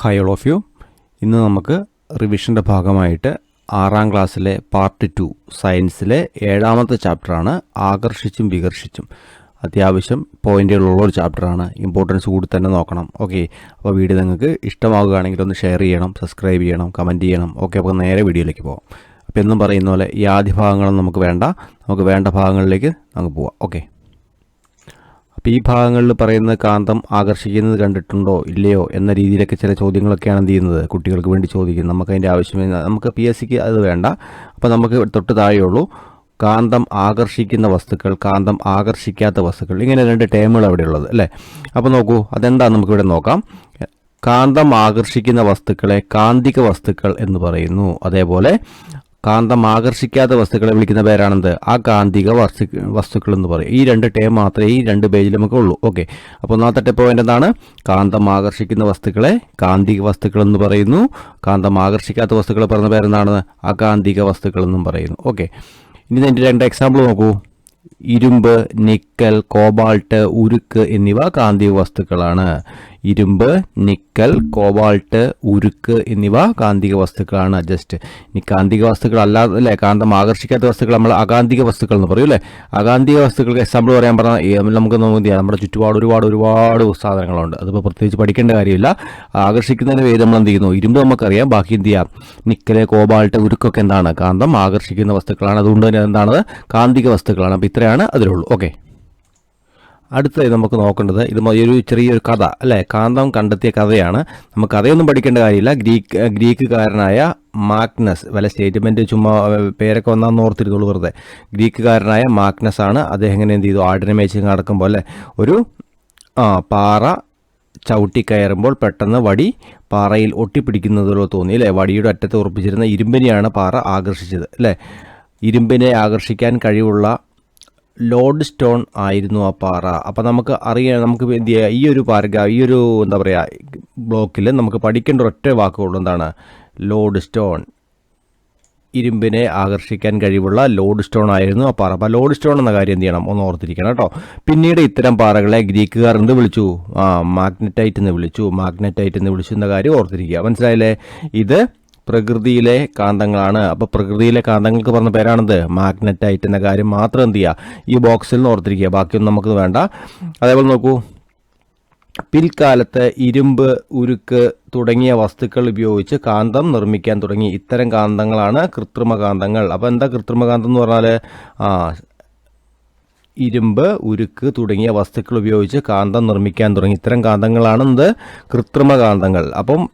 Hi all of U ഇന്ന് നമുക്ക് റിവിഷന്റെ ഭാഗമായിട്ട് ആറാം ക്ലാസ്സിലെ പാർട്ട് ടു സയൻസിലെ ഏഴാമത്തെ ചാപ്റ്ററാണ് ആകർഷിച്ചും വികർഷിച്ചും. അത്യാവശ്യം പോയിന്റുകളുള്ള ഒരു ചാപ്റ്ററാണ് ഇമ്പോർട്ടൻസ് കൂടി തന്നെ നോക്കണം. ഓക്കെ അപ്പോൾ വീഡിയോ നിങ്ങൾക്ക് ഇഷ്ടമാവുകയാണെങ്കിൽ ഒന്ന് ഷെയർ ചെയ്യണം സബ്സ്ക്രൈബ് ചെയ്യണം കമന്റ് ചെയ്യണം. ഓക്കെ അപ്പോൾ നേരെ വീഡിയോയിലേക്ക് പോകാം അപ്പോൾ എന്നും പറയുന്ന പോലെ ഈ ആദ്യ ഭാഗങ്ങളൊന്നും നമുക്ക് വേണ്ട. നമുക്ക് വേണ്ട ഭാഗങ്ങളിലേക്ക് നമുക്ക് പോവാം. ഓക്കെ ഈ ഭാഗങ്ങളിൽ പറയുന്ന കാന്തം ആകർഷിക്കുന്നത് കണ്ടിട്ടുണ്ടോ ഇല്ലയോ എന്ന രീതിയിലൊക്കെ ചില ചോദ്യങ്ങളൊക്കെയാണ് എന്ത് ചെയ്യുന്നത്? കുട്ടികൾക്ക് വേണ്ടി ചോദിക്കുന്നത്. നമുക്ക് അതിന്റെ ആവശ്യമില്ല നമുക്ക് പി എസ് സിക്ക് അത് വേണ്ട. അപ്പോൾ നമുക്ക് തൊട്ട് താഴെയുള്ളൂ. കാന്തം ആകർഷിക്കുന്ന വസ്തുക്കൾ കാന്തം ആകർഷിക്കാത്ത വസ്തുക്കൾ. ഇങ്ങനെ രണ്ട് ടേമുകൾ അവിടെ ഉള്ളത് അല്ലേ? അപ്പോൾ നോക്കൂ അതെന്താ നമുക്കിവിടെ നോക്കാം. കാന്തം ആകർഷിക്കുന്ന വസ്തുക്കളെ കാന്തിക വസ്തുക്കൾ എന്ന് പറയുന്നു. അതേപോലെ കാന്തം ആകർഷിക്കാത്ത വസ്തുക്കളെ വിളിക്കുന്ന പേരാണെന്ത്? ആ കാന്തിക വസ്തു വസ്തുക്കൾ എന്ന് പറയും. ഈ രണ്ട് ടേം മാത്രമേ ഈ രണ്ട് പേജിൽ നമുക്ക് ഉള്ളൂ. ഓക്കെ. അപ്പോൾ ഒന്നാമത്തെ പോയിന്റ് എന്താണ്? കാന്തം ആകർഷിക്കുന്ന വസ്തുക്കളെ കാന്തിക വസ്തുക്കൾ എന്ന് പറയുന്നു. കാന്തം ആകർഷിക്കാത്ത വസ്തുക്കൾ പറഞ്ഞ പേരെന്താണ്? അകാന്തിക വസ്തുക്കൾ എന്നും പറയുന്നു. ഓക്കെ. ഇനി എന്റെ രണ്ട് എക്സാമ്പിൾ നോക്കൂ. ഇരുമ്പ് നിക്കൽ കോബാൾട്ട് ഉരുക്ക് എന്നിവ കാന്തിക വസ്തുക്കളാണ്. ഇരുമ്പ് നിക്കൽ കോബാൾട്ട് ഉരുക്ക് എന്നിവ കാന്തിക വസ്തുക്കളാണ്. ജസ്റ്റ് ഇനി കാന്തിക വസ്തുക്കൾ അല്ലാതെ അല്ലേ? കാന്തം ആകർഷിക്കാത്ത വസ്തുക്കൾ നമ്മൾ അകാന്തിക വസ്തുക്കൾ എന്ന് പറയും അല്ലേ? അകാന്തിക വസ്തുക്കൾക്ക് എക്സാമ്പിൾ പറയാൻ പറഞ്ഞാൽ നമുക്ക് നോക്കിയാൽ നമ്മുടെ ചുറ്റുപാട് ഒരുപാട് ഒരുപാട് സാധനങ്ങളുണ്ട്. അതിപ്പോൾ പ്രത്യേകിച്ച് പഠിക്കേണ്ട കാര്യമില്ല. ആകർഷിക്കുന്നതിന് വേദം നമ്മൾ എന്ത് ചെയ്യുന്നു? ഇരുമ്പ് നമുക്കറിയാം. ബാക്കി എന്ത് ചെയ്യാം? നിക്കൽ കോബാൾട്ട് ഉരുക്കൊക്കെ എന്താണ്? കാന്തം ആകർഷിക്കുന്ന വസ്തുക്കളാണ്. അതുകൊണ്ട് തന്നെ എന്താണ്? കാന്തിക വസ്തുക്കളാണ്. അപ്പോൾ ഇത്രയാണ് അതിലുള്ളൂ. ഓക്കെ അടുത്തതായി നമുക്ക് നോക്കേണ്ടത് ഇത് ഒരു ചെറിയൊരു കഥ അല്ലേ? കാന്തം കണ്ടെത്തിയ കഥയാണ്. നമുക്ക് കഥയൊന്നും പഠിക്കേണ്ട കാര്യമില്ല. ഗ്രീക്ക് ഗ്രീക്കുകാരനായ മാഗ്നസ് വല്ല സ്റ്റേറ്റ്മെന്റ് ചുമ്മാ പേരൊക്കെ വന്നാന്ന് ഓർത്തിരുന്നുള്ളൂ വെറുതെ. ഗ്രീക്കുകാരനായ മാഗ്നസ് ആണ്. അദ്ദേഹം എങ്ങനെ എന്ത് ചെയ്തു? ആടിനെ മേച്ച് നടക്കുമ്പോൾ അല്ലേ? ഒരു ആ പാറ ചവിട്ടി കയറുമ്പോൾ പെട്ടെന്ന് വടി പാറയിൽ ഒട്ടിപ്പിടിക്കുന്നതിലോ തോന്നി അല്ലേ? വടിയുടെ അറ്റത്ത് ഉറപ്പിച്ചിരുന്ന ഇരുമ്പിനെയാണ് പാറ ആകർഷിച്ചത് അല്ലേ? ഇരുമ്പിനെ ആകർഷിക്കാൻ കഴിവുള്ള ലോഡ് സ്റ്റോൺ ആയിരുന്നു ആ പാറ. അപ്പോൾ നമുക്ക് അറിയാം നമുക്ക് എന്ത് ചെയ്യുക ഈ ഒരു പാരഗ്രാ ഈ ഒരു എന്താ പറയുക ബ്ലോക്കിൽ നമുക്ക് പഠിക്കേണ്ട ഒറ്റ വാക്കുള്ളൂ എന്താണ്? Lodestone. ഇരുമ്പിനെ ആകർഷിക്കാൻ കഴിവുള്ള ലോഡ് സ്റ്റോൺ ആയിരുന്നു ആ പാറ. അപ്പോൾ ലോഡ് സ്റ്റോൺ എന്ന കാര്യം എന്ത് ചെയ്യണം? ഒന്ന് ഓർത്തിരിക്കണം കേട്ടോ. പിന്നീട് ഇത്തരം പാറകളെ ഗ്രീക്കുകാർ എന്ത് വിളിച്ചു? ആ മാഗ്നറ്റൈറ്റ് എന്ന് വിളിച്ചു. മാഗ്നറ്റൈറ്റ് എന്ന് വിളിച്ചു എന്ന കാര്യം ഓർത്തിരിക്കുക. മനസ്സിലായില്ലേ? ഇത് പ്രകൃതിയിലെ കാന്തങ്ങളാണ്. അപ്പോൾ പ്രകൃതിയിലെ കാന്തങ്ങൾക്ക് പറഞ്ഞ പേരാണെന്ത് മാഗ്നറ്റൈറ്റ് എന്ന കാര്യം മാത്രം എന്ത് ചെയ്യുക ഈ ബോക്സിൽ ഓർത്തിരിക്കുക. ബാക്കിയൊന്നും നമുക്ക് വേണ്ട. അതേപോലെ നോക്കൂ. പിൽക്കാലത്ത് ഇരുമ്പ് ഉരുക്ക് തുടങ്ങിയ വസ്തുക്കൾ ഉപയോഗിച്ച് കാന്തം നിർമ്മിക്കാൻ തുടങ്ങി. ഇത്തരം കാന്തങ്ങളാണ് കൃത്രിമ കാന്തങ്ങൾ. അപ്പോൾ എന്താ കൃത്രിമ കാന്തം എന്ന് പറഞ്ഞാൽ ആ ഇരുമ്പ് ഉരുക്ക് തുടങ്ങിയ വസ്തുക്കൾ ഉപയോഗിച്ച് കാന്തം നിർമ്മിക്കാൻ തുടങ്ങി. ഇത്തരം കാന്തങ്ങളാണ് എന്ത്? കൃത്രിമ കാന്തങ്ങൾ. അപ്പം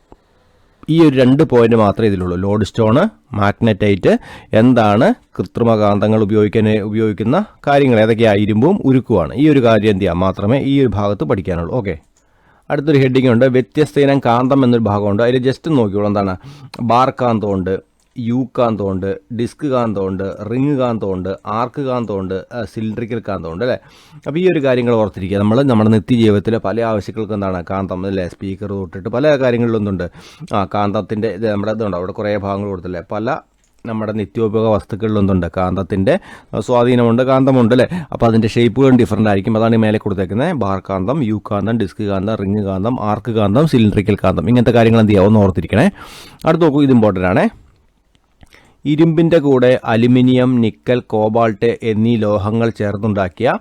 ഈ ഒരു രണ്ട് പോയിന്റ് മാത്രമേ ഇതിലുള്ളൂ. ലോഡ് സ്റ്റോണ് മാഗ്നറ്റൈറ്റ് എന്താണ് കൃത്രിമകാന്തങ്ങൾ ഉപയോഗിക്കാൻ ഉപയോഗിക്കുന്ന കാര്യങ്ങൾ. ഏതൊക്കെയാണ് ഇരുമ്പും ഉരുക്കുമാണ് ഈ ഒരു കാര്യം എന്ത് ചെയ്യാം? മാത്രമേ ഈ ഒരു ഭാഗത്ത് പഠിക്കാനുള്ളൂ. ഓക്കെ അടുത്തൊരു ഹെഡിങ് ഉണ്ട്. വ്യത്യസ്ത ഇനം കാന്തം എന്നൊരു ഭാഗമുണ്ട്. അതിൽ ജസ്റ്റ് നോക്കിയോളൂ എന്താണ്? ബാർ കാന്തമുണ്ട് യു കാന്തമുണ്ട് ഡിസ്ക് കാന്തമുണ്ട് റിങ് കാന്തമുണ്ട് ആർക്ക് കാന്തമുണ്ട് സിലിണ്ടറിക്കൽ കാന്തമുണ്ട് അല്ലേ? അപ്പോൾ ഈ ഒരു കാര്യങ്ങൾ ഓർത്തിരിക്കുക. നമ്മൾ നമ്മുടെ നിത്യജീവിതത്തിലെ പല ആവശ്യങ്ങൾക്കും എന്താണ് കാന്തം അല്ലേ? സ്പീക്കർ തൊട്ടിട്ട് പല കാര്യങ്ങളിലൊന്നുണ്ട്. ആ കാന്തത്തിന്റെ ഇത് നമ്മുടെ ഇതുണ്ട് അവിടെ കുറേ ഭാഗങ്ങൾ കൊടുത്തില്ലേ? പല നമ്മുടെ നിത്യോപയോഗ വസ്തുക്കളിലൊന്നുണ്ട്. കാന്തത്തിന്റെ സ്വാധീനമുണ്ട് കാന്തമുണ്ട് അല്ലേ? അപ്പോൾ അതിന്റെ ഷേപ്പുകളും ഡിഫറന്റ് ആയിരിക്കും. അതാണ് ഈ മേലെ കൊടുത്തേക്കുന്നത് ബാർ കാന്തം യു കാന്തം ഡിസ്ക് കാന്തം റിങ് കാന്തം ആർക്ക് കാന്തം സിലിണ്ടറിക്കൽ കാന്തം. ഇങ്ങനത്തെ കാര്യങ്ങൾ എന്ത് ചെയ്യാവുന്ന ഓർത്തിരിക്കണേ. അടുത്ത് നോക്കൂ ഇത് ഇമ്പോർട്ടന്റ് ആണേ. ഇരുമ്പിന്റെ കൂടെ അലുമിനിയം നിക്കൽ കോബാൾട്ട് എന്നീ ലോഹങ്ങൾ ചേർന്നുണ്ടാക്കിയ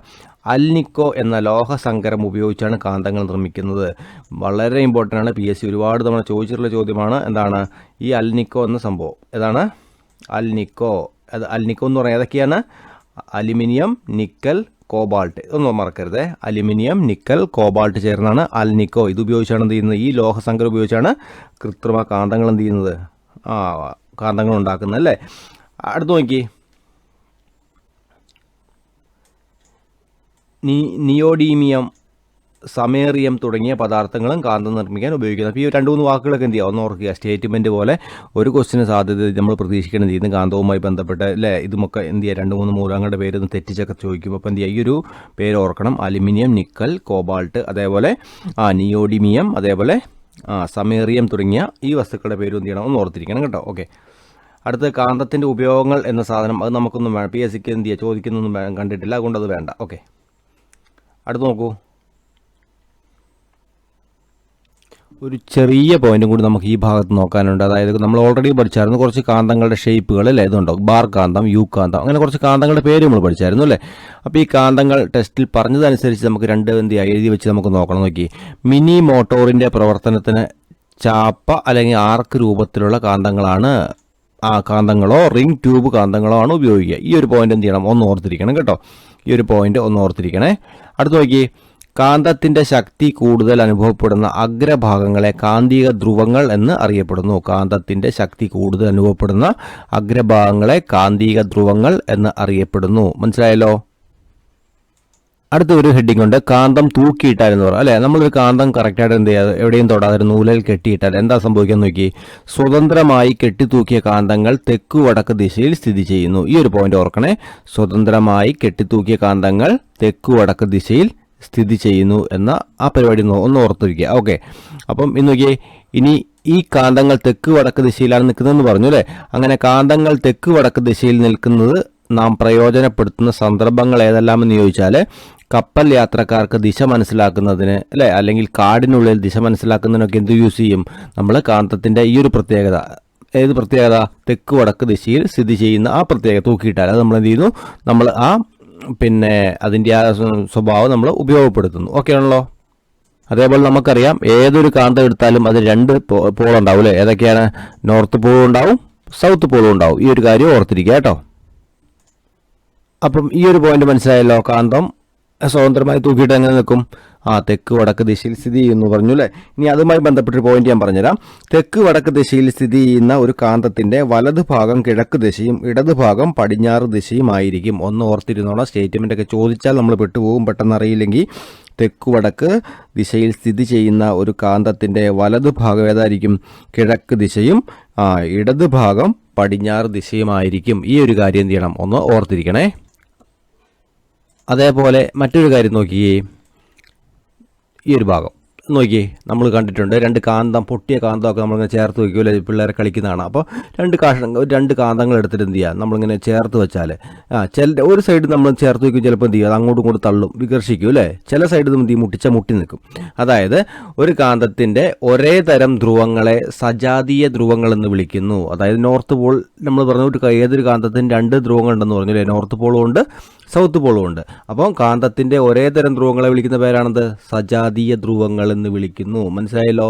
അൽനിക്കോ എന്ന ലോഹസങ്കരം ഉപയോഗിച്ചാണ് കാന്തങ്ങൾ നിർമ്മിക്കുന്നത്. വളരെ ഇമ്പോർട്ടന്റ് ആണ്. പി എസ് സി ഒരുപാട് തവണ ചോദിച്ചിട്ടുള്ള ചോദ്യമാണ് എന്താണ്? ഈ അൽനിക്കോ എന്ന സംഭവം. ഏതാണ്? അൽനിക്കോ. അത് അൽനിക്കോ എന്ന് പറഞ്ഞാൽ ഏതൊക്കെയാണ്? Aluminium nickel cobalt. ഇതൊന്നും മറക്കരുത്. അലുമിനിയം നിക്കൽ കോബാൾട്ട് ചേർന്നാണ് അൽനിക്കോ. ഇത് ഉപയോഗിച്ചാണ് എന്ത് ചെയ്യുന്നത്? ഈ ലോഹസങ്കരം ഉപയോഗിച്ചാണ് കൃത്രിമ കാന്തങ്ങൾ എന്ത് ചെയ്യുന്നത്? ആ കാന്തങ്ങൾ ഉണ്ടാക്കുന്നത് അല്ലേ? അടുത്ത് നോക്കി. നിയോഡീമിയം സമേറിയം തുടങ്ങിയ പദാർത്ഥങ്ങളും കാന്തം നിർമ്മിക്കാൻ ഉപയോഗിക്കുന്നത് അപ്പോൾ ഈ രണ്ട് മൂന്ന് വാക്കുകളൊക്കെ എന്ത് ചെയ്യുക ഒന്ന് ഓർക്കുക. സ്റ്റേറ്റ്മെന്റ് പോലെ ഒരു ക്വസ്റ്റിന് സാധ്യത നമ്മൾ പ്രതീക്ഷിക്കണം ചെയ്യുന്ന കാന്തവുമായി ബന്ധപ്പെട്ട് അല്ലേ? ഇതുമൊക്കെ എന്ത് ചെയ്യുക രണ്ട് മൂന്ന് മൂലങ്ങളുടെ പേരൊന്ന് തെറ്റിച്ചൊക്കെ ചോദിക്കും അപ്പോൾ എന്ത് ചെയ്യുക ഈ ഒരു പേര് ഓർക്കണം. അലുമിനിയം നിക്കൽ കോബാൾട്ട് അതേപോലെ ആ നിയോഡിമിയം അതേപോലെ ആ സമേറിയം തുടങ്ങിയ ഈ വസ്തുക്കളുടെ പേര് എന്ത് ചെയ്യണം? ഒന്ന് ഓർത്തിരിക്കണം കേട്ടോ. ഓക്കെ അടുത്ത കാന്തത്തിന്റെ ഉപയോഗങ്ങൾ എന്ന സാധനം. അത് നമുക്കൊന്നും വേണം പി എസ് സിക്ക് എന്ത് ചെയ്യുക ചോദിക്കുന്നൊന്നും കണ്ടിട്ടില്ല. അതുകൊണ്ട് അത് വേണ്ട. ഓക്കെ അടുത്ത് നോക്കൂ. ഒരു ചെറിയ പോയിന്റും കൂടി നമുക്ക് ഈ ഭാഗത്ത് നോക്കാനുണ്ട്. അതായത് നമ്മൾ ഓൾറെഡി പഠിച്ചായിരുന്നു കുറച്ച് കാന്തങ്ങളുടെ ഷേപ്പുകൾ അല്ലേ? ഇതുണ്ടോ? ബാർ കാന്തം യു കാന്തം അങ്ങനെ കുറച്ച് കാന്തങ്ങളുടെ പേര് നമ്മൾ പഠിച്ചായിരുന്നു അല്ലേ? അപ്പോൾ ഈ കാന്തങ്ങൾ ടെസ്റ്റിൽ പറഞ്ഞതനുസരിച്ച് നമുക്ക് രണ്ട് എന്ത് എഴുതി വെച്ച് നമുക്ക് നോക്കണം. നോക്കി. മിനി മോട്ടോറിന്റെ പ്രവർത്തനത്തിന് ചാപ്പ അല്ലെങ്കിൽ ആർക്ക് രൂപത്തിലുള്ള കാന്തങ്ങളാണ്? ആ കാന്തങ്ങളോ റിംഗ് ട്യൂബ് കാന്തങ്ങളോ ആണ് ഉപയോഗിക്കുക. ഈ ഒരു പോയിന്റ് എന്ത് ചെയ്യണം? ഒന്ന് ഓർത്തിരിക്കണം കേട്ടോ. ഈ ഒരു പോയിന്റ് ഒന്ന് ഓർത്തിരിക്കണേ. അടുത്ത് നോക്കി. കാന്തത്തിന്റെ ശക്തി കൂടുതൽ അനുഭവപ്പെടുന്ന അഗ്രഭാഗങ്ങളെ കാന്തിക ധ്രുവങ്ങൾ എന്ന് അറിയപ്പെടുന്നു. കാന്തത്തിന്റെ ശക്തി കൂടുതൽ അനുഭവപ്പെടുന്ന അഗ്രഭാഗങ്ങളെ കാന്തിക ധ്രുവങ്ങൾ എന്ന് അറിയപ്പെടുന്നു. മനസ്സിലായല്ലോ? അടുത്ത ഒരു ഹെഡിങ് ഉണ്ട്. കാന്തം തൂക്കിയിട്ടാൽ എന്ന് പറയാം അല്ലെ? നമ്മളൊരു കാന്തം കറക്റ്റായിട്ട് എന്ത് ചെയ്യാതെ എവിടെയും തൊടാതെ ഒരു നൂലിൽ കെട്ടിയിട്ടാൽ എന്താ സംഭവിക്കാൻ നോക്കി സ്വതന്ത്രമായി കെട്ടിത്തൂക്കിയ കാന്തങ്ങൾ തെക്കു വടക്ക് ദിശയിൽ സ്ഥിതി ചെയ്യുന്നു. ഈ ഒരു പോയിന്റ് ഓർക്കണേ. സ്വതന്ത്രമായി കെട്ടിത്തൂക്കിയ കാന്തങ്ങൾ തെക്കു വടക്ക് ദിശയിൽ സ്ഥിതി ചെയ്യുന്നു എന്ന ആ പരിപാടി ഒന്ന് ഓർത്തിരിക്കുക. ഓക്കെ അപ്പം ഇന്ന് നോക്കിയേ ഇനി ഈ കാന്തങ്ങൾ തെക്ക് വടക്ക് ദിശയിലാണ് നിൽക്കുന്നതെന്ന് പറഞ്ഞു അല്ലേ? അങ്ങനെ കാന്തങ്ങൾ തെക്ക് വടക്ക് ദിശയിൽ നിൽക്കുന്നത് നാം പ്രയോജനപ്പെടുത്തുന്ന സന്ദർഭങ്ങൾ ഏതെല്ലാമെന്ന് ചോദിച്ചാൽ കപ്പൽ യാത്രക്കാർക്ക് ദിശ മനസ്സിലാക്കുന്നതിന് അല്ലേ? അല്ലെങ്കിൽ കാടിനുള്ളിൽ ദിശ മനസ്സിലാക്കുന്നതിനൊക്കെ എന്ത് യൂസ് ചെയ്യും? നമ്മൾ കാന്തത്തിന്റെ ഈ ഒരു പ്രത്യേകത. ഏത് പ്രത്യേകത? തെക്ക് വടക്ക് ദിശയിൽ സ്ഥിതി ചെയ്യുന്ന ആ പ്രത്യേകത തൂക്കിയിട്ടാൽ അത് നമ്മൾ എന്ത് ചെയ്യുന്നു? നമ്മൾ ആ പിന്നെ അതിന്റെ ആ സ്വഭാവം നമ്മൾ ഉപയോഗപ്പെടുത്തുന്നു. ഓക്കെ ആണല്ലോ? അതേപോലെ നമുക്കറിയാം ഏതൊരു കാന്തം എടുത്താലും അത് രണ്ട് പോൾ ഉണ്ടാവും അല്ലേ? ഏതൊക്കെയാണ്? നോർത്ത് പോളും ഉണ്ടാവും സൗത്ത് പോളും ഉണ്ടാവും. ഈ ഒരു കാര്യം ഓർത്തിരിക്കുക കേട്ടോ. അപ്പം ഈ ഒരു പോയിന്റ് മനസ്സിലായല്ലോ കാന്തം. സ്വതന്ത്രമായി തൂക്കിയിട്ട് എങ്ങനെ നിൽക്കും? ആ തെക്ക് വടക്ക് ദിശയിൽ സ്ഥിതി ചെയ്യുന്നു പറഞ്ഞു അല്ലേ ഇനി അതുമായി ബന്ധപ്പെട്ടൊരു പോയിന്റ് ഞാൻ പറഞ്ഞുതരാം. തെക്ക് വടക്ക് ദിശയിൽ സ്ഥിതി ചെയ്യുന്ന ഒരു കാന്തത്തിന്റെ വലത് ഭാഗം കിഴക്ക് ദിശയും ഇടത് ഭാഗം പടിഞ്ഞാറ് ദിശയും ആയിരിക്കും. ഒന്ന് ഓർത്തിരുന്നോളാം സ്റ്റേറ്റ്മെന്റ് ഒക്കെ ചോദിച്ചാൽ നമ്മൾ പെട്ടുപോകും പെട്ടെന്ന് അറിയില്ലെങ്കിൽ തെക്ക് വടക്ക് ദിശയിൽ സ്ഥിതി ചെയ്യുന്ന ഒരു കാന്തത്തിന്റെ വലത് ഭാഗം ഏതായിരിക്കും? കിഴക്ക് ദിശയും ആ ഇടത് ഭാഗം പടിഞ്ഞാറ് ദിശയുമായിരിക്കും ഈ ഒരു കാര്യം എന്ത് ചെയ്യണം? ഒന്ന് ഓർത്തിരിക്കണേ. അതേപോലെ മറ്റൊരു കാര്യം നോക്കിയേ. ഈ ഒരു ഭാഗം. നോക്കിയേ നമ്മൾ കണ്ടിട്ടുണ്ട്. രണ്ട് കാന്തം പൊട്ടിയ കാന്തമൊക്കെ നമ്മളിങ്ങനെ ചേർത്ത് വയ്ക്കുമല്ലോ പിള്ളേരെ കളിക്കുന്നതാണ്. അപ്പോൾ രണ്ട് കാഷ ഒരു രണ്ട് കാന്തങ്ങൾ എടുത്തിട്ട് എന്ത് ചെയ്യുക നമ്മളിങ്ങനെ ചേർത്ത് വെച്ചാൽ ആ ചില ഒരു സൈഡ് നമ്മൾ ചേർത്ത് വയ്ക്കും ചിലപ്പോൾ എന്ത് ചെയ്യും? അത് അങ്ങോട്ടും ഇങ്ങോട്ടും തള്ളും വികർഷിക്കും അല്ലേ? ചില സൈഡ് എന്ത് ചെയ്യും മുട്ടിച്ച മുട്ടി നിൽക്കും. അതായത് ഒരു കാന്തത്തിന്റെ ഒരേ തരം ധ്രുവങ്ങളെ സജാതീയ ധ്രുവങ്ങൾ എന്ന് വിളിക്കുന്നു. അതായത് നോർത്ത് പോൾ നമ്മൾ പറഞ്ഞു ഏതൊരു കാന്തത്തിന് രണ്ട് ധ്രുവങ്ങൾ ഉണ്ടെന്ന് പറഞ്ഞു അല്ലേ നോർത്ത് പോളും ഉണ്ട് സൗത്ത് പോളും ഉണ്ട്. അപ്പം കാന്തത്തിന്റെ ഒരേ തരം ധ്രുവങ്ങളെ വിളിക്കുന്ന പേരാണത് സജാതീയ ധ്രുവങ്ങൾ എന്ന് വിളിക്കുന്നു. മനസ്സിലായല്ലോ?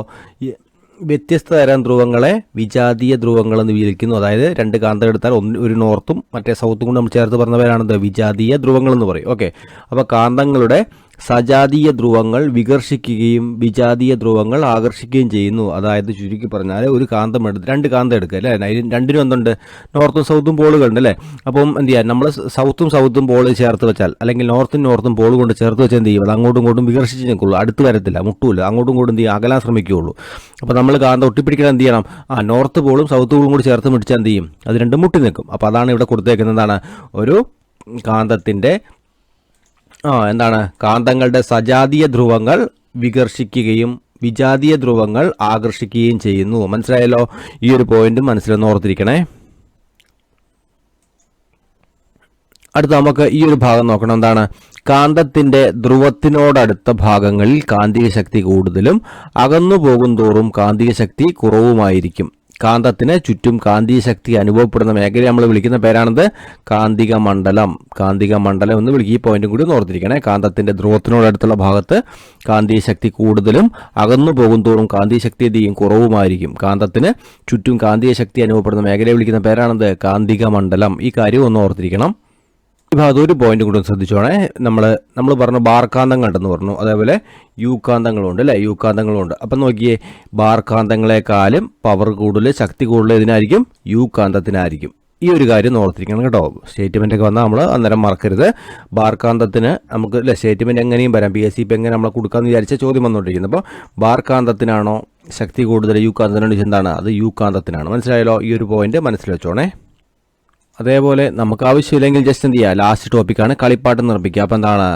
വ്യത്യസ്ത തരം ധ്രുവങ്ങളെ വിജാതീയ ധ്രുവങ്ങൾ എന്ന് വിളിക്കുന്നു. അതായത് രണ്ട് കാന്തം എടുത്താൽ ഒന്ന് ഒരു നോർത്തും മറ്റേ സൗത്തും കൊണ്ട് നമ്മൾ ചേർത്ത് പറഞ്ഞവരാണെന്ത് വിജാതീയ ധ്രുവങ്ങൾ എന്ന് പറയും. ഓക്കെ അപ്പോൾ കാന്തങ്ങളുടെ സജാതീയ ധ്രുവങ്ങൾ വികർഷിക്കുകയും വിജാതീയ ധ്രുവങ്ങൾ ആകർഷിക്കുകയും ചെയ്യുന്നു. അതായത് ചുരുക്കി പറഞ്ഞാൽ ഒരു കാന്തം എടുത്ത് രണ്ട് കാന്തം എടുക്കുക അല്ലേ? രണ്ടിനും എന്തുണ്ട്? നോർത്തും സൗത്തും പോളുകൾ ഉണ്ട് അല്ലേ? അപ്പം എന്ത് ചെയ്യാം? നമ്മൾ സൗത്തും സൗത്തും പോൾ ചേർത്ത് വെച്ചാൽ അല്ലെങ്കിൽ നോർത്തും നോർത്തും പോൾ കൊണ്ട് ചേർത്ത് വെച്ചാൽ എന്ത് ചെയ്യും അത് അങ്ങോട്ടും ഇങ്ങോട്ടും വികർഷിച്ച് നിൽക്കുള്ളൂ. അടുത്ത് വരത്തില്ല മുട്ടൂല അങ്ങോട്ടും ഇങ്ങോട്ടും എന്ത് ചെയ്യും അകലാൻ ശ്രമിക്കുകയുള്ളൂ. അപ്പോൾ നമ്മൾ കാന്തം ഒട്ടിപ്പിടിക്കാൻ എന്ത് ചെയ്യണം? ആ നോർത്ത് പോളും സൗത്ത് പോളും കൂടി ചേർത്ത് പിടിച്ചാൽ എന്ത് ചെയ്യും? അത് രണ്ടും മുട്ടി നിൽക്കും. അപ്പോൾ അതാണ് ഇവിടെ കൊടുത്തേക്കുന്നതാണ് ഒരു കാന്തത്തിന്റെ എന്താണ്? കാന്തങ്ങളുടെ സജാതീയ ധ്രുവങ്ങൾ വികർഷിക്കുകയും വിജാതീയ ധ്രുവങ്ങൾ ആകർഷിക്കുകയും ചെയ്യുന്നു. മനസ്സിലായല്ലോ? ഈ ഒരു പോയിന്റ് മനസ്സിലൊന്ന് ഓർത്തിരിക്കണേ. അടുത്ത നമുക്ക് ഈ ഒരു ഭാഗം നോക്കണം. എന്താണ്? കാന്തത്തിന്റെ ധ്രുവത്തിനോടടുത്ത ഭാഗങ്ങളിൽ കാന്തിക ശക്തി കൂടുതലും അകന്നു പോകും തോറും കാന്തിക ശക്തി കുറവുമായിരിക്കും. കാന്തത്തിന് ചുറ്റും കാന്തിക ശക്തി അനുഭവപ്പെടുന്ന മേഖല നമ്മൾ വിളിക്കുന്ന പേരാണത് കാന്തിക മണ്ഡലം കാന്തിക മണ്ഡലം എന്ന് വിളിക്കുക ഈ പോയിന്റും കൂടി ഓർത്തിരിക്കണേ. കാന്തത്തിന്റെ ധ്രുവത്തിനോടടുത്തുള്ള ഭാഗത്ത് കാന്തിക ശക്തി കൂടുതലും അകന്നു പോകും തോറും കാന്തിക ശക്തി എന്ത് ചെയ്യും? കുറവുമായിരിക്കും. കാന്തത്തിന് ചുറ്റും കാന്തിക ശക്തി അനുഭവപ്പെടുന്ന മേഖലയെ വിളിക്കുന്ന പേരാണത് കാന്തിക മണ്ഡലം ഈ കാര്യം ഒന്ന് ഓർത്തിരിക്കണം. ഭാഗത്ത് ഒരു പോയിന്റ് കൂടെ ശ്രദ്ധിച്ചോണേ. നമ്മൾ നമ്മൾ പറഞ്ഞു ബാർകാന്തങ്ങൾ ഉണ്ടെന്ന് പറഞ്ഞു. അതേപോലെ യൂക്കാന്തങ്ങളുണ്ട് അല്ലേ? യൂക്കാന്തങ്ങളുണ്ട്. അപ്പം നോക്കിയേ ബാർകാന്തങ്ങളെക്കാളും പവർ കൂടുതൽ ശക്തി കൂടുതൽ ഇതിനായിരിക്കും യൂക്കാന്തത്തിനായിരിക്കും. ഈ ഒരു കാര്യം ഓർത്തിരിക്കണം കേട്ടോ. സ്റ്റേറ്റ്മെന്റ് ഒക്കെ വന്നാൽ നമ്മൾ അന്നേരം മറക്കരുത്. ബാർകാന്തത്തിന് നമുക്ക് അല്ലേ സ്റ്റേറ്റ്മെന്റ് എങ്ങനെയും വരാം. പി എസ് സി ഇപ്പം എങ്ങനെ നമ്മൾ കൊടുക്കാമെന്ന് വിചാരിച്ച ചോദ്യം വന്നുകൊണ്ടിരിക്കുന്നത് അപ്പോൾ ബാർകാന്തത്തിനാണോ ശക്തി കൂടുതൽ യൂക്കാന്തത്തിനാണോ? എന്താണ് അത് യൂക്കാന്തത്തിനാണ്. മനസ്സിലായല്ലോ? ഈ ഒരു പോയിന്റ് മനസ്സിൽ വെച്ചോണേ. അതേപോലെ നമുക്ക് ആവശ്യമില്ലെങ്കിൽ ജസ്റ്റ് എന്ത് ചെയ്യുക ലാസ്റ്റ് ടോപ്പിക്കാണ് കളിപ്പാട്ടം നിർമ്മിക്കുക. അപ്പോൾ എന്താണ്?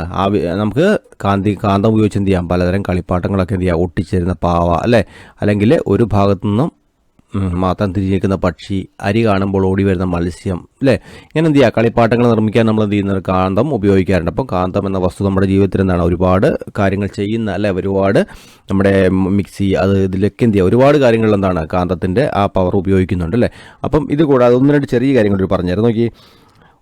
നമുക്ക് കാന്തി കാന്തം ഉപയോഗിച്ച് എന്ത് ചെയ്യാം? പലതരം കളിപ്പാട്ടങ്ങളൊക്കെ എന്ത് ചെയ്യാം? ഒട്ടിച്ചേരുന്ന പാവ അല്ലേ? അല്ലെങ്കിൽ ഒരു ഭാഗത്തു നിന്നും മാത്രം തിരിഞ്ഞിരിക്കുന്ന പക്ഷി അരി കാണുമ്പോൾ ഓടി വരുന്ന മത്സ്യം അല്ലേ ഇങ്ങനെ എന്ത് ചെയ്യുക കളിപ്പാട്ടങ്ങൾ നിർമ്മിക്കാൻ നമ്മൾ എന്ത് ചെയ്യുന്നത്? കാന്തം ഉപയോഗിക്കാറുണ്ട്. അപ്പം കാന്തം എന്ന വസ്തു നമ്മുടെ ജീവിതത്തിൽ എന്താണ്? ഒരുപാട് കാര്യങ്ങൾ ചെയ്യുന്ന അല്ലെ ഒരുപാട് നമ്മുടെ മിക്സി അത് ഇതിലൊക്കെ എന്ത് ചെയ്യുക ഒരുപാട് കാര്യങ്ങളിൽ എന്താണ്? കാന്തത്തിന്റെ ആ പവർ ഉപയോഗിക്കുന്നുണ്ട് അല്ലേ അപ്പം ഇത് കൂടാതെ ഒന്ന് രണ്ട് ചെറിയ കാര്യങ്ങൾ ഒരു പറഞ്ഞുതരാം. നോക്കി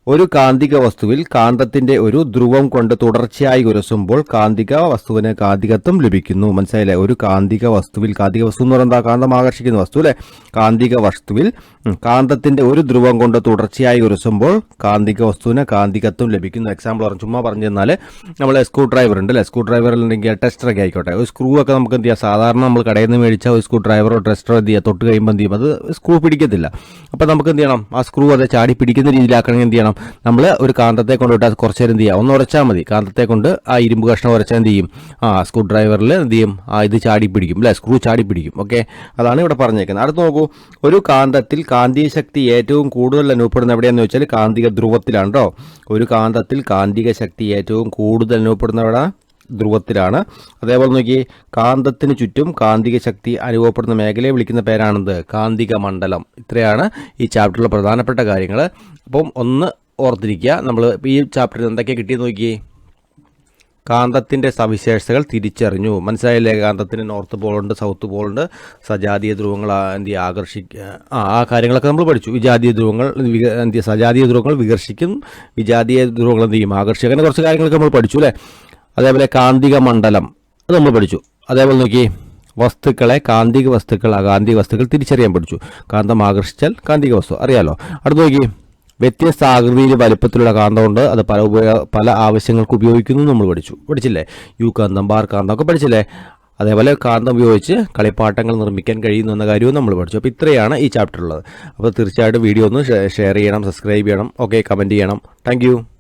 ഒരു കാന്തിക വസ്തുവിൽ കാന്തത്തിന്റെ ഒരു ധ്രുവം കൊണ്ട് തുടർച്ചയായി ഉരസുമ്പോൾ കാന്തിക വസ്തുവിന് കാന്തികത്വം ലഭിക്കുന്നു. മനസ്സിലായില്ലേ? ഒരു കാന്തിക വസ്തുവിൽ കാന്തിക വസ്തു എന്ന് പറയുന്നത് കാന്തം ആകർഷിക്കുന്ന വസ്തു അല്ലെ? കാന്തിക വസ്തുവിൽ കാന്തത്തിന്റെ ഒരു ധ്രുവം കൊണ്ട് തുടർച്ചയായി ഉരസുമ്പോൾ കാന്തിക വസ്തുവിന് കാന്തികത്വം ലഭിക്കുന്നു. എക്സാമ്പിൾ പറഞ്ഞു ചുമ്മാ പറഞ്ഞു തന്നാൽ നമ്മൾ സ്ക്രൂ ഡ്രൈവർ ഉണ്ട് അല്ലെ സ്ക്രൂ ഡ്രൈവറിൽ ഉണ്ടെങ്കിൽ ടെസ്റ്ററൊക്കെ ആയിക്കോട്ടെ. ഒരു സ്ക്രൂ ഒക്കെ നമുക്ക് എന്ത് ചെയ്യാം? സാധാരണ നമ്മൾ കടയിൽ നിന്ന് മേടിച്ച ഒരു സ്ക്രൂ ഡ്രൈവറോ ടെസ്റ്ററോ എന്ത് ചെയ്യുക തൊട്ട് കഴിയുമ്പോൾ എന്ത് ചെയ്യും? അത് സ്ക്രൂ പിടിക്കത്തില്ല. അപ്പോൾ നമുക്ക് എന്ത് ചെയ്യണം? ആ സ്ക്രൂ അത് ചാടി പിടിക്കുന്ന രീതിയിലാക്കണമെങ്കിൽ എന്ത് ചെയ്യണം? നമ്മൾ ഒരു കാന്തത്തെ കൊണ്ട് വിട്ടാൽ കുറച്ച് നേരം എന്ത് ഒന്ന് ഉരച്ചാൽ മതി. കാന്തത്തെ കൊണ്ട് ആ ഇരുമ്പ് കഷ്ണം ഉരച്ചാൽ എന്ത് ചെയ്യും? ആ സ്ക്രൂ ഡ്രൈവറിൽ എന്ത് ചെയ്യും? ആ ഇത് ചാടി പിടിക്കും. അല്ലേ? സ്ക്രൂ ചാടി പിടിക്കും. ഓക്കെ? അതാണ് ഇവിടെ പറഞ്ഞേക്കുന്നത്. അടുത്ത് നോക്കൂ. ഒരു കാന്തത്തിൽ കാന്തിക ശക്തി ഏറ്റവും കൂടുതൽ അനുഭവപ്പെടുന്ന എവിടെയാണെന്ന് വെച്ചാൽ കാന്തിക ധ്രുവത്തിലാണ് കേട്ടോ ഒരു കാന്തത്തിൽ കാന്തിക ശക്തി ഏറ്റവും കൂടുതൽ അനുഭവപ്പെടുന്ന എവിടെ? ധ്രുവത്തിലാണ്. അതേപോലെ നോക്കി കാന്തത്തിന് ചുറ്റും കാന്തിക ശക്തി അനുഭവപ്പെടുന്ന മേഖലയെ വിളിക്കുന്ന പേരാണെന്ത്? കാന്തിക മണ്ഡലം ഇത്രയാണ് ഈ ചാപ്റ്ററിലെ പ്രധാനപ്പെട്ട കാര്യങ്ങൾ അപ്പം ഒന്ന് ഓർത്തിരിക്കുക. നമ്മൾ ഈ ചാപ്റ്ററിൽ എന്തൊക്കെ കിട്ടിയെന്ന് നോക്കി കാന്തത്തിന്റെ സവിശേഷതകൾ തിരിച്ചറിഞ്ഞു. മനസ്സിലായില്ലേ? കാന്തത്തിന് നോർത്ത് പോളുണ്ട് സൗത്ത് പോളുണ്ട് സജാതീയ ധ്രുവങ്ങൾ എന്ത് ആകർഷിക്കുക ആ ആ കാര്യങ്ങളൊക്കെ നമ്മൾ പഠിച്ചു. വിജാതീയ ധ്രുവങ്ങൾ എന്ത് സജാതീയ ധ്രുവങ്ങൾ വികർഷിക്കും. വിജാതീയ ധ്രുവങ്ങൾ എന്ത് ചെയ്യും? അങ്ങനെ കുറച്ച് കാര്യങ്ങളൊക്കെ നമ്മൾ പഠിച്ചു അല്ലേ? അതേപോലെ കാന്തിക മണ്ഡലം അത് നമ്മൾ പഠിച്ചു. അതേപോലെ നോക്കി വസ്തുക്കളെ കാന്തിക വസ്തുക്കൾ കാന്തിക വസ്തുക്കൾ തിരിച്ചറിയാൻ പഠിച്ചു. കാന്തം ആകർഷിച്ചാൽ കാന്തിക വസ്തു. അറിയാലോ? അടുത്ത് നോക്കി വ്യത്യസ്ത ആകൃതിയിൽ വലുപ്പത്തിലുള്ള കാന്തമുണ്ട്. അത് പല ഉപയോഗ പല ആവശ്യങ്ങൾക്ക് ഉപയോഗിക്കുന്നു നമ്മൾ പഠിച്ചു. പഠിച്ചില്ലേ? യു കാന്തം ബാർ കാന്തം ഒക്കെ പഠിച്ചില്ലേ? അതേപോലെ കാന്തം ഉപയോഗിച്ച് കളിപ്പാട്ടങ്ങൾ നിർമ്മിക്കാൻ കഴിയുന്നു എന്ന കാര്യവും നമ്മൾ പഠിച്ചു. അപ്പോൾ ഇത്രയാണ് ഈ ചാപ്റ്റർ ഉള്ളത്. അപ്പോൾ തീർച്ചയായിട്ടും വീഡിയോ ഒന്ന് ഷെയർ ചെയ്യണം സബ്സ്ക്രൈബ് ചെയ്യണം ഓക്കെ കമന്റ് ചെയ്യണം. താങ്ക്